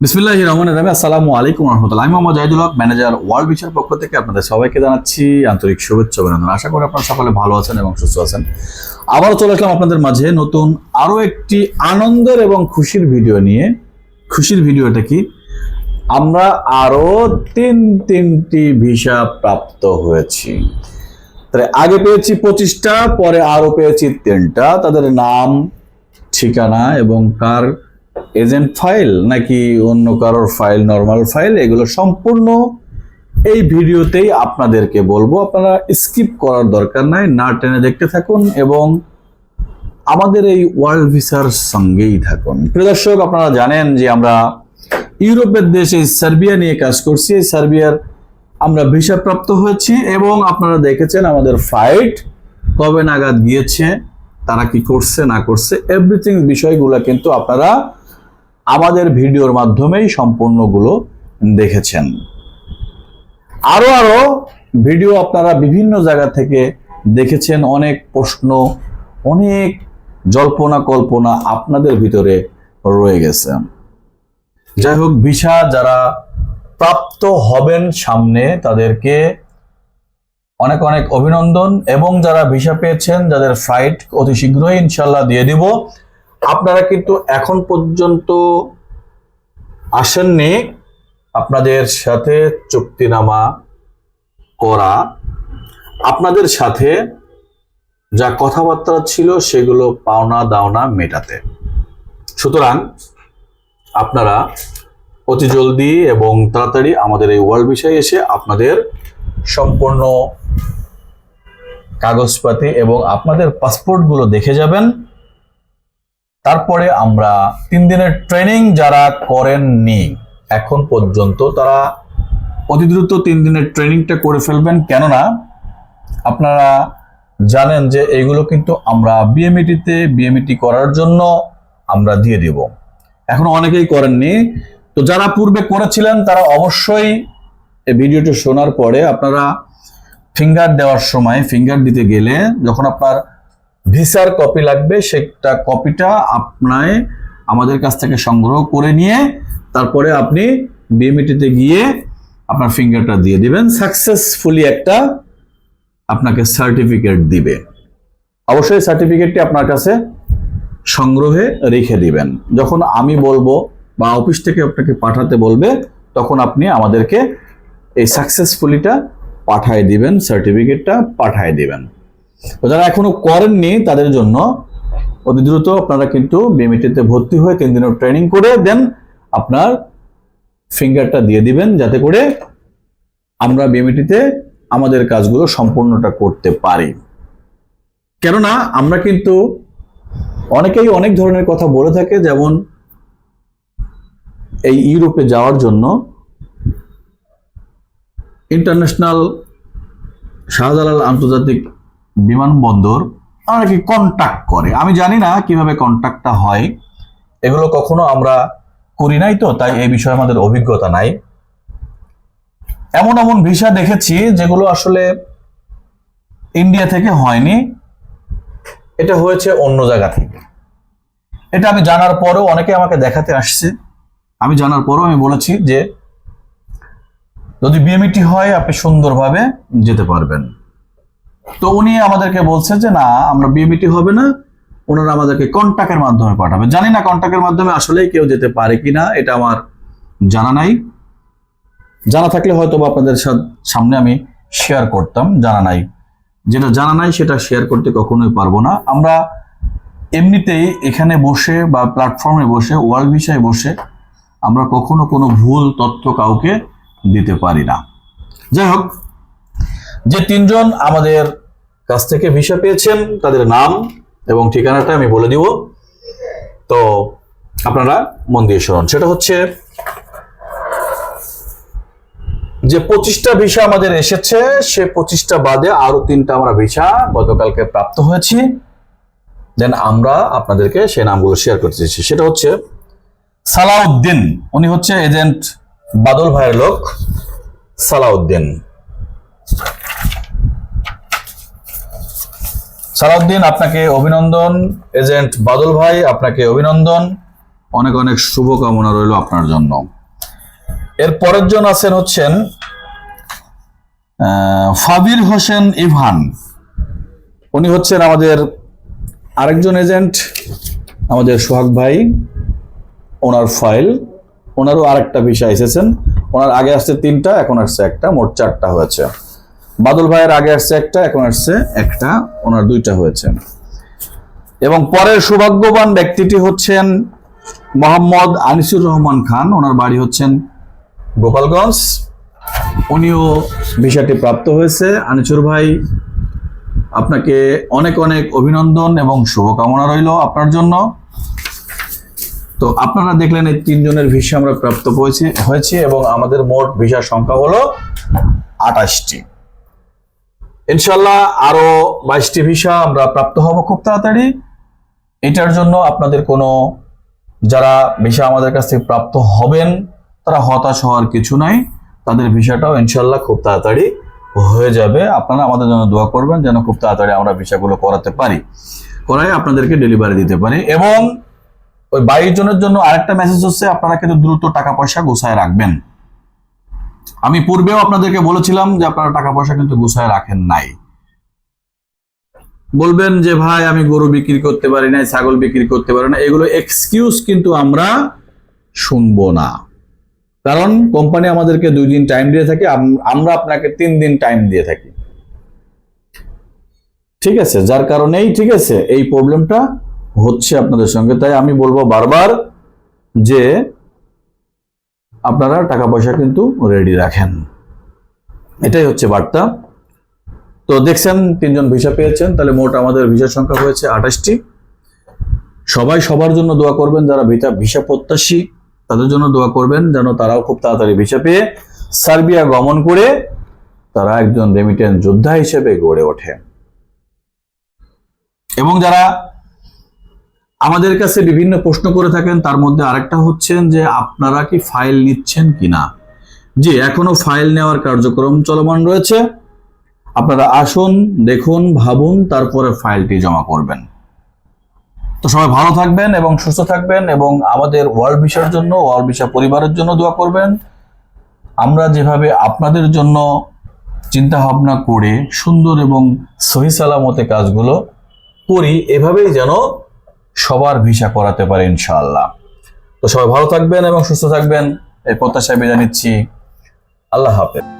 বিসমিল্লাহ রহমান রহমান আসসালামু আলাইকুম রহমতুল্লাহ। আমি মোহাম্মদ জাহিদুল হক, ম্যানেজার ওয়ার্ল্ড বিশার পক্ষ থেকে আপনাদের সবাইকে জানাচ্ছি আন্তরিক শুভেচ্ছা অভিনন্দন। আশা করি আপনারা সকলে ভালো আছেন এবং সুস্থ আছেন। আবারও চলে আসলাম আপনাদের মাঝে নতুন আরও একটি আনন্দের এবং খুশির ভিডিও নিয়ে। খুশির ভিডিওটা কি? আমরা আরও তিন, তিনটি ভিসা প্রাপ্ত হয়েছি। তাহলে আগে পেয়েছি পঁচিশটা, পরে আরও পেয়েছি তিনটা। তাদের নাম, ঠিকানা এবং কার এজেন্ট ফাইল নাকি অন্য কারোর ফাইল নর্মাল ফাইল এগুলো সম্পূর্ণ এই ভিডিওতেই আপনাদেরকে বলব। আপনারা স্কিপ করার দরকার নাই, না টেনে দেখতে থাকুন এবং আমাদের এই ওয়ার্ল্ড ভিসার সঙ্গেই থাকুন। প্রিয় দর্শক, আপনারা জানেন যে আমরা ইউরোপের দেশ এই সার্বিয়া নিয়ে কাজ করছি। এই সার্বিয়ার আমরা ভিসা প্রাপ্ত হয়েছি এবং আপনারা দেখেছেন আমাদের ফ্লাইট কবে নাগাদ গিয়েছে, তারা কি করছে, না করছে এভরিথিং বিষয়গুলো কিন্তু আপনারা আমাদের ভিডিওর মাধ্যমেই সম্পূর্ণগুলো দেখেছেন। আরও আরও ভিডিও আপনারা বিভিন্ন জায়গা থেকে দেখেছেন, অনেক প্রশ্ন, অনেক জল্পনা কল্পনা আপনাদের ভিতরে রয়ে গেছে। যাই হোক, ভিসা যারা প্রাপ্ত হবেন সামনে, তাদেরকে অনেক অনেক অভিনন্দন। এবং যারা ভিসা পেয়েছেন, যাদের ফ্লাইট অতি শীঘ্রই ইনশাল্লাহ দিয়ে দিব। আপনারা কিন্তু এখন পর্যন্ত আসেননি আপনাদের সাথে চুক্তিনামা করা। আপনাদের সাথে যা কথাবার্তা ছিল সেগুলো পাওনা দাওনা মেটাতে। সুতরাং আপনারা অতি জলদি এবং তাড়াতাড়ি আমাদের এই ওয়ার্ল্ড বিষয়ে এসে আপনাদের সম্পূর্ণ কাগজপাতি এবং আপনাদের পাসপোর্টগুলো দেখে যাবেন। তারপরে আমরা তিন দিনের ট্রেনিং যারা করেননি, এখন পর্যন্ত তারা অতি দ্রুত তিন দিনের ট্রেনিংটা করে ফেলবেন। কেননা আপনারা জানেন যে এইগুলো কিন্তু আমরা বিএমইটিতে বিএমইটি করার জন্য আমরা দিয়ে দেব। এখন অনেকেই করেননি। তো যারা পূর্বে করেছিলেন, তারা অবশ্যই এই ভিডিওটি শোনার পরে আপনারা ফিঙ্গার দেওয়ার সময় ফিঙ্গার দিতে গেলে যখন আপনার ভিসার কপি লাগবে, সেটা কপিটা আপনায় আমাদের কাছ থেকে সংগ্রহ করে নিয়ে তারপরে আপনি বিএমইটিতে গিয়ে আপনার ফিঙ্গারটা দিয়ে দিবেন সাকসেসফুলি একটা আপনাকে সার্টিফিকেট দিবে। অবশ্যই সার্টিফিকেটটি আপনার কাছে সংগ্রহে রেখে দিবেন। যখন আমি বলব বা অফিস থেকে আপনাকে পাঠাতে বলবে, তখন আপনি আমাদেরকে এই সাকসেসফুলিটা পাঠায় দিবেন সার্টিফিকেটটা পাঠায় দিবেন। তো যারা এখনও করেননি তাদের জন্য অতি দ্রুত আপনারা কিন্তু বিএমইটিতে ভর্তি হয়ে তিন দিনের ট্রেনিং করে দেন আপনার ফিঙ্গারটা দিয়ে দিবেন যাতে করে আমরা বিএমইটিতে আমাদের কাজগুলো সম্পূর্ণটা করতে পারি। কেননা আমরা কিন্তু অনেকেই অনেক ধরনের কথা বলে থাকে, যেমন এই ইউরোপে যাওয়ার জন্য ইন্টারন্যাশনাল শাহজালাল আন্তর্জাতিক বিমানবন্দর অনেকে কন্ট্যাক্ট করে। আমি জানি না কীভাবে কন্ট্যাক্টটা হয়। এগুলো কখনো আমরা করি নাই তো, তাই এই বিষয়ে আমাদের অভিজ্ঞতা নাই। এমন এমন ভিসা দেখেছি যেগুলো আসলে ইন্ডিয়া থেকে হয়নি। এটা হয়েছে অন্য জায়গা থেকে। এটা আমি জানার পরেও অনেকে আমাকে দেখাতে আসছে। আমি জানার পরেও আমি বলেছি যে, যদি বিএমইটি হয়, আপনি সুন্দরভাবে যেতে পারবেন। তো উনি আমাদেরকে বলছে যে, না, আমরা বিএমইটি হবে না। ওনারা আমাদেরকে কন্ট্যাক্টের মাধ্যমে পাঠাবে। জানি না কন্ট্যাক্টের মাধ্যমে আসলেই কেউ যেতে পারে কিনা, এটা আমার জানা নাই। জানা থাকলে হয়তো আপনাদের সামনে আমি শেয়ার করতাম, জানা নাই। যেটা জানা নাই, সেটা শেয়ার করতে কখনোই পারব না। আমরা এমনিতেই এখানে বসে বা প্ল্যাটফর্মে বসে ওয়ার্ল্ড বিষয়ে বসে, আমরা কখনো কোনো ভুল তথ্য কাউকে দিতে পারি না। যাই হোক যে তিনজন আমাদের কাছ থেকে ভিসা পেয়েছেন, তাদের নাম এবং ঠিকানাটা আমি বলে দিব। তো আপনারা মন দিয়ে শুনুন। সেটা হচ্ছে যে পঁচিশটা ভিসা আমাদের এসেছে, সে পঁচিশটা বাদে আরও তিনটা আমরা ভিসা গতকালকে প্রাপ্ত হয়েছি। দেন আমরা আপনাদেরকে সেই নামগুলো শেয়ার করতে চাইছি। সেটা হচ্ছে সালাউদ্দিন। উনি হচ্ছে এজেন্ট বাদল ভাইয়ের লোক, সালাউদ্দিন। সালাউদ্দিন, আপনাকে অভিনন্দন। এজেন্ট বাদল ভাই, আপনাকে অভিনন্দন। অনেক অনেক শুভকামনা রইল আপনার জন্য। এর পরের জন আছেন হচ্ছেন ফাবির হোসেন ইভান। উনি হচ্ছেন আমাদের আরেকজন এজেন্ট, আমাদের সোহাগ ভাই। ওনার ফাইল, ওনারও আরেকটা বিষয় এসেছেন। ওনার আগে আসছে তিনটা, এখন আসছে একটা, মোট চারটা হয়েছে। বাদল ভাইয়ের আগে আসছে একটা, এখন আসছে একটা, ওনার দুইটা হয়েছে। এবং পরের সৌভাগ্যবান ব্যক্তিটি হচ্ছেন মোহাম্মদ আনিসুর রহমান খান, ওনার বাড়ি হচ্ছেন গোপালগঞ্জ। উনিও ভিসাটি প্রাপ্ত হয়েছে। আনিসুর ভাই, আপনাকে অনেক অনেক অভিনন্দন এবং শুভকামনা রইল আপনার জন্য। তো আপনারা দেখলেন এই তিনজনের ভিসা আমরা প্রাপ্ত হয়েছি, হয়েছে এবং আমাদের মোট ভিসার সংখ্যা হলো আঠাশটি। ইনশাল্লাহ আরও বাইশটি ভিসা আমরা প্রাপ্ত হব খুব তাড়াতাড়ি। এটার জন্য আপনাদের কোনো, যারা ভিসা আমাদের কাছ থেকে প্রাপ্ত হবেন, তারা হতাশ হওয়ার কিছু নাই। তাদের ভিসাটাও ইনশাল্লাহ খুব তাড়াতাড়ি হয়ে যাবে। আপনারা আমাদের জন্য দোয়া করবেন যেন খুব তাড়াতাড়ি আমরা ভিসাগুলো করাতে পারি। করাই আপনাদেরকে ডেলিভারি দিতে পারি। এবং ওই বাইশ জনের জন্য আরেকটা মেসেজ হচ্ছে, আপনারা কিন্তু দ্রুত টাকা পয়সা গোছায় রাখবেন। আমি পূর্বেও আপনাদেরকে বলেছিলাম যে আপনারা টাকা পয়সা কিন্তু গুছায় রাখেন নাই। বলবেন যে, ভাই, আমি গরু বিক্রি করতে পারি না ছাগল বিক্রি করতে পারি না এগুলো এক্সকিউজ কিন্তু আমরা শুনব না। কারণ কোম্পানি আমাদেরকে দুই দিন টাইম দিয়ে থাকে আমরা আপনাকে তিন দিন টাইম দিয়ে থাকি। ঠিক আছে? যার কারণেই ঠিক আছে, এই প্রবলেমটা হচ্ছে আপনাদের সঙ্গে। তাই আমি বলব বারবার যে আপনারা টাকা পয়সা কিন্তু রেডি রাখেন। এটাই হচ্ছে বার্তা। তো দেখছেন, তিনজন ভিসা পেয়েছেন, তাহলে মোট আমাদের ভিসার সংখ্যা হয়েছে আঠাশটি। সবাই সবার জন্য দোয়া করবেন যারা ভিসা ভিসা প্রত্যাশী, তাদের জন্য দোয়া করবেন যেন তারাও খুব তাড়াতাড়ি ভিসা পেয়ে সার্বিয়া গমন করে তারা একজন রেমিটেন্স যোদ্ধা হিসেবে গড়ে ওঠে। এবং যারা আমাদের কাছে বিভিন্ন প্রশ্ন করে থাকেন, তার মধ্যে আরেকটা হচ্ছেন যে, আপনারা কি ফাইল নিচ্ছেন কিনা? জি, এখনও ফাইল নেওয়ার কার্যক্রম চলমান রয়েছে। আপনারা আসুন, দেখুন, ভাবুন, তারপরে ফাইলটি জমা করবেন। তো সবাই ভালো থাকবেন এবং সুস্থ থাকবেন এবং আমাদের ওয়ার্ল্ড ভিসার জন্য, ওয়ার্ল্ড ভিসা পরিবারের জন্য দোয়া করবেন। আমরা যেভাবে আপনাদের জন্য চিন্তা ভাবনা করে সুন্দর এবং সহি সালামতে কাজগুলো করি, এভাবেই যেন সবার ভিসা করাতে পারে ইনশাআল্লাহ। তো সবাই ভালো থাকবেন এবং সুস্থ থাকবেন, এই প্রত্যাশায় বিদায় নিচ্ছি। আল্লাহ হাফেজ।